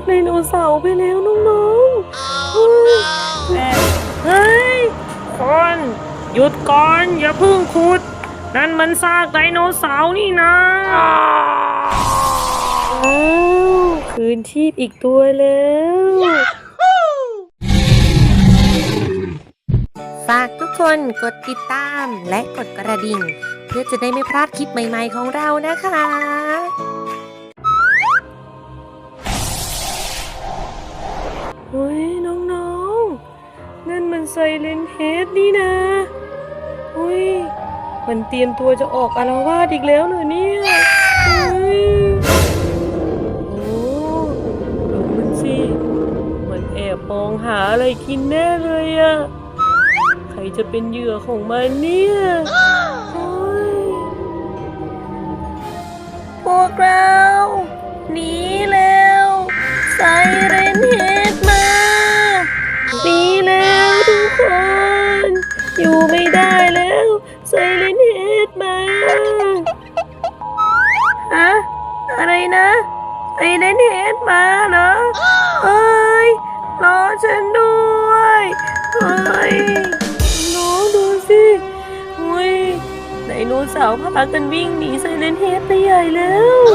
กไดโนเสาร์ไปแล้วน้องๆเฮ้ยเฮ้ยคนหยุดก่อนอย่าเพิ่งขุด นั่นมันซากไดโนเสาร์นี่นะอ้าวคืนชีพอีกตัวแล้ว ฝากทุกคนกดติดตามและกดกระดิ่ง เพื่อจะได้ไม่พลาดคลิปใหม่ๆของเรานะคะ เฮ้ยน้องๆ นั่นมันไซเลนเฮดนี่นะเฮ้ยมันเตรียมตัวจะออกอารวาสอีกแล้วเหรอเนี่ยเฮ้ยโอ้ดูมันสิ มันแอบมองหาอะไรกินแน่เลยอะใครจะเป็นเหยื่อของมันเนี่ยพวกเราหนีแล้ว ไซเลนเฮดมาฮะอะไรนะไซเลนเฮดมาเหรอเอ้ยรอฉันด้วยเฮ้ยน้องดูสิอุ้ยไดโนเสาร์พากันวิ่งหนีไซเลนเฮดไปใหญ่แล้ว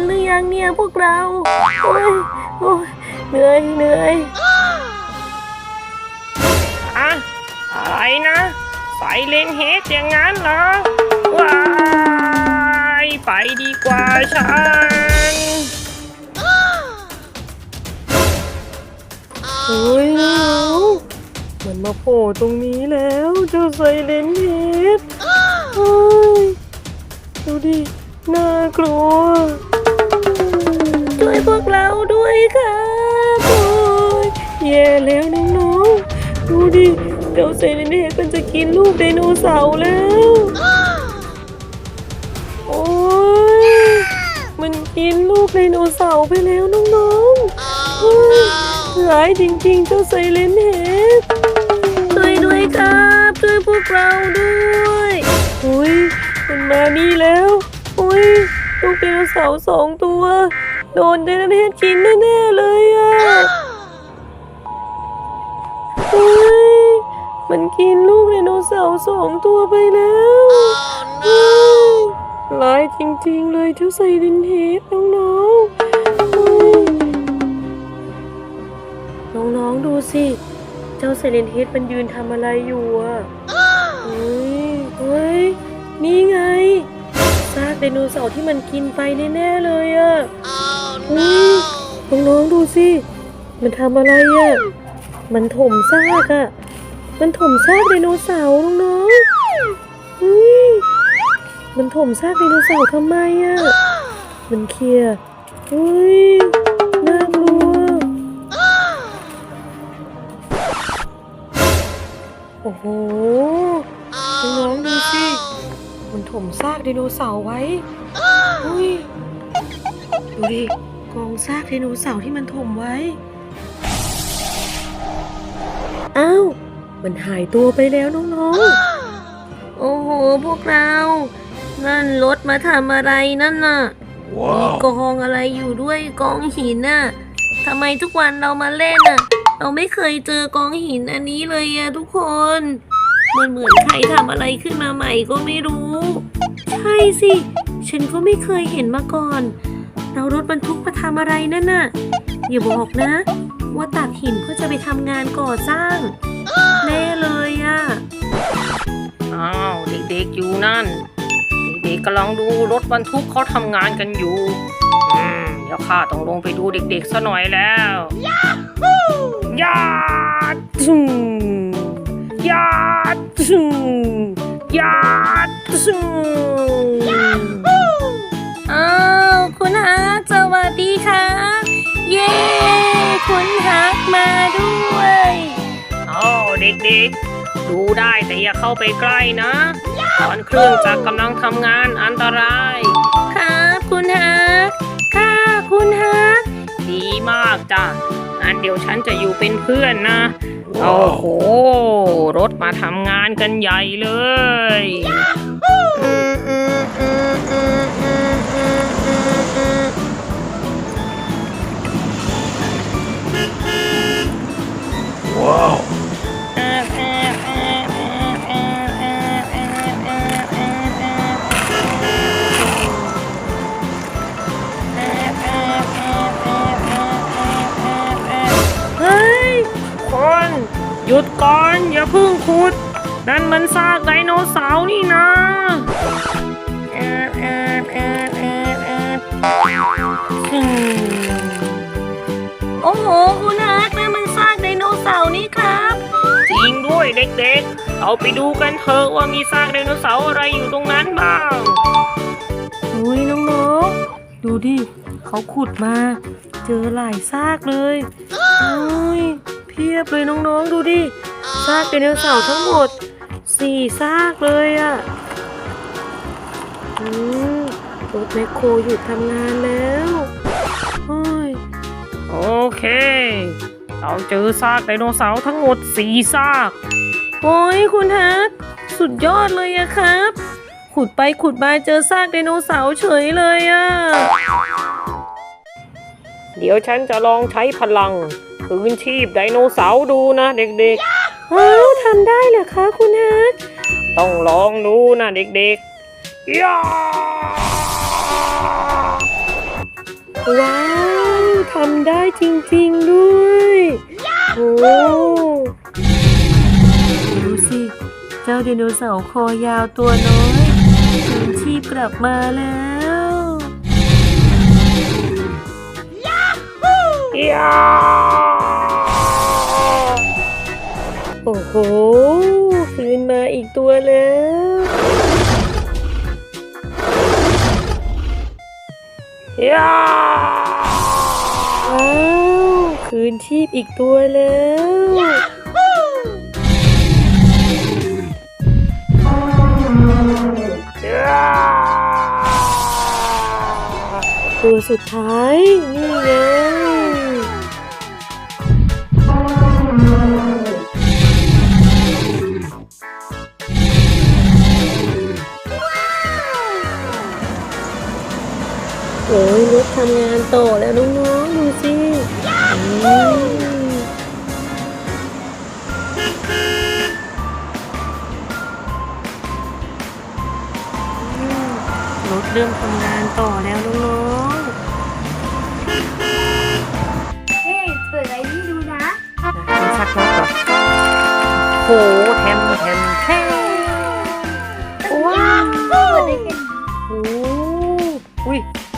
นเฮดพ้นหรือยังเนี่ยพวกเราโอ้ยโอ้ยเหนื่อยเหนื่อยอะอะไรนะใส่เลนเฮดอย่างนั้นเหรอว้ายไปดีกว่าฉันโอ้ยน้องมันมาโผล่ตรงนี้แล้วเจ้าไซเลนเฮดโอ้ยดูดิ น่ากลัวช่ วยพวกเราด้วยครับโอ้ยแย่แล้วน้องๆ ดูดิเจ้าไซเลนเฮดมันจะกินลูกไดโนเสาร์แล้ว โอ้ยมันกินลูกไดโนเสาร์ไปแล้วน้องๆโอ้ยร้ายจริงๆ เจ้าไซเลนเฮดช่วยด้วยครับช่วยพวกเราด้วยอุ้ยมันมานี่แล้วอุ้ยลูกไดโนเสาร์สองตัว โดนไดโนเฮดกินแน่ๆเลยอะอุ้ยมันกินลูกไดโนเสาร์สองตัวไปแล้วอุ้ยร้ายจริงๆเลยเจ้าไซเลนเฮดน้องๆอุ้ยน้องๆดูสิ เจ้าเซเลนเฮดมันยืนทำอะไรอยู่อะเฮ้ยเฮ้ยนี่ไงซากไดโนเสาร์ที่มันกินไปแน่ๆเลยอะเฮ้ย น้องๆดูสิ มันทำอะไรอะ มันถมซากอะ มันถมซากไดโนเสาร์น้องๆเฮ้ยมันถมซากไดโนเสาร์ทำไมอะ มันเคลียร์เฮ้ยน่ากลัว โอ้โหน้องดูสิ มันถมซากไดโนเสาร์ไว้ อุ้ยดูดิ กองซากไดโนเสาร์ที่มันถมไว้ อ้าว มันหายตัวไปแล้วน้องๆ โอ้โห พวกเรา นั่นรถมาทำอะไรนั่นน่ะ มีกองอะไรอยู่ด้วยกองหินน่ะทำไมทุกวันเรามาเล่นน่ะ เราไม่เคยเจอกองหินอันนี้เลยอะทุกคน มันเหมือนใครทำอะไรขึ้นมาใหม่ก็ไม่รู้ ใช่สิ ฉันก็ไม่เคยเห็นมาก่อน เรารถบรรทุกมาทำอะไรนั่นน่ะ อย่าบอกนะ ว่าตักหินเพื่อจะไปทำงานก่อสร้างแน่เลยอะอ้าวเด็กๆอยู่นั่น เด็กๆกำลังดูรถบรรทุกเขาทำงานกันอยู่ อืม เดี๋ยวข้าต้องลงไปดูเด็กๆซะหน่อยแล้วย ด็กๆดูได้แต่อย่าเข้าไปใกล้นะ ตอนเครื่องจักรกำลังทำงานอันตราย ครับคุณฮักค่ะคุณฮักดีมากจ้ะไหนงั้นเดี๋ยวฉันจะอยู่เป็นเพื่อนนะ โอ้โห รถมาทำงานกันใหญ่เลย หยุดก่อนอย่าเพึ่งขุด นั่นมันซากไดโนเสาร์นี่นะแอบแอบแอบแอบแอบโอ้โห คุณฮักนั่นมันซากไดโนเสาร์นี่ครับจริงด้วยเด็กๆ เราไปดูกันเถอะว่ามีซากไดโนเสาร์อะไรอยู่ตรงนั้นบ้างอุ้ยน้องๆ ดูดิเขาขุดมา เจอหลายซากเลยอุ้ย พียบเลยน้องๆดูดิซากไดโนเสาร์ทั้งหมดสี่ซากเลยอะ่ะอืมรถแมคโครหยุดทำงานแล้วโอ้ยโอเค เราเจอซากไดโนเสาร์ทั้งหมดสี่ซาก โอ้ยคุณฮักสุดยอดเลยอะครับ ขุดไปขุดมาเจอซากไดโนเสาร์เฉยเลยอะเดี๋ยวฉันจะลองใช้พลัง คืนชีพไดโนเสาร์ดูนะเด็กว้าวทำได้เหรอคะคุณฮักๆต้องลองดูนะเด็กๆย่าว้าวทำได้จริงๆด้วยโอ้ดูสิ เจ้าไดโนเสาร์คอยาวตัวน้อยคืนชีพกลับมาแล้วย่ ตัวแล้วย่าว้าวคืนชีพอีกตัวแล้วย่าตัวสุดท้าย นี่ไง โอ้ยรถทำงานต่อแล้วน้องๆดูสิอืมรถเริ่มทำงานต่อแล้วน้องๆเฮ้ยเปิดอะไรนี่ดูนะดูสักรอบก่อนโหแทมแทมแทม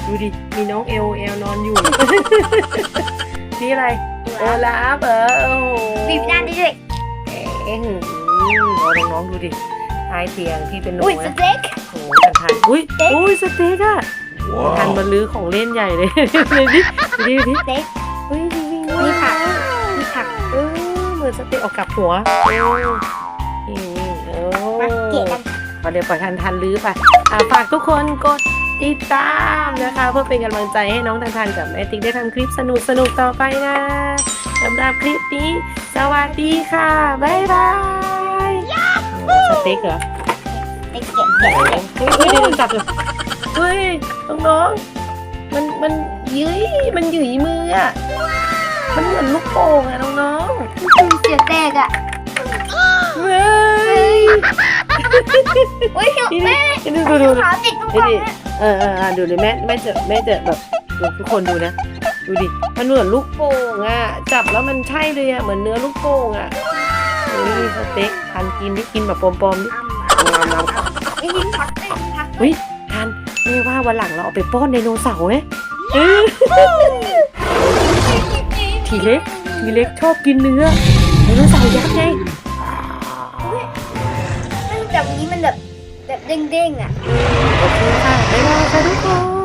ดูดิ มีน้องเอลเอลนอนอยู่ นี่อะไร โอลาฟเหรอโอ้โหบีบด้านนี้ด้วยเอ็งเอาน้องๆดูดิใต้เตียงที่เป็นหนูอุ้ยสนะเต็ก โอ้ยทันทันอุ้ยสเต็ก อุ้ยสเต็กอะทันมาลื้อของเล่นใหญ่เลยเลยดิดูดิดูดิสเต็กเฮ้ยจริงๆมีด้วยผักมีผักเออเหมือนสเต็กออกกลับหัวโอ้นี่นี่โอ้มาเกะกันพอเดี๋ยวปล่อยทันทันลื้อไปอะฝากทุกคนกด ติดตามนะคะ เพื่อเป็นกำลังใจให้น้องทันทันกับแม่ติ๊กได้ทำคลิปสนุกสนุกๆต่อไปนะสำหรับคลิปนี้ สวัสดีค่ะ บ๊ายบายโอ้สเต็กเหรอเต็กเกะเกะเฮ้ยเฮ้ยเดี๋ยวจับเลยเฮ้ยน้องๆมันมันยืยมันหยุยมืออะมันเหมือนลูกโป่งอะน้องเสียแตกอะๆเฮ้ยอุ้ยนี่แม่นี่ ดูดูดูขาติดทุกนี่วันดิเออเออเออดูเลยแม่แม่จะแม่จะแบบดูทุกคนดูนะ ดูดิมันเหมือนลูกโป่งอะจับแล้วมันใช่เลยอะเหมือนเนื้อลูกโป่งอะเฮ้ยสเต็กทานกินที่กินแบบปลอมๆดิงามๆไม่ยิงผักไม่ยิงผักเฮ้ยทันไม่ว่าวันหลังเราเอาไปป้อนไดโนเสาร์ไหมทีเล็กทีเล็กชอบกินเนื้อไดโนเสาร์ยักษ์ไง ด้งๆอะ โอเคค่ะ บ๊ายบายค่ะทุกคน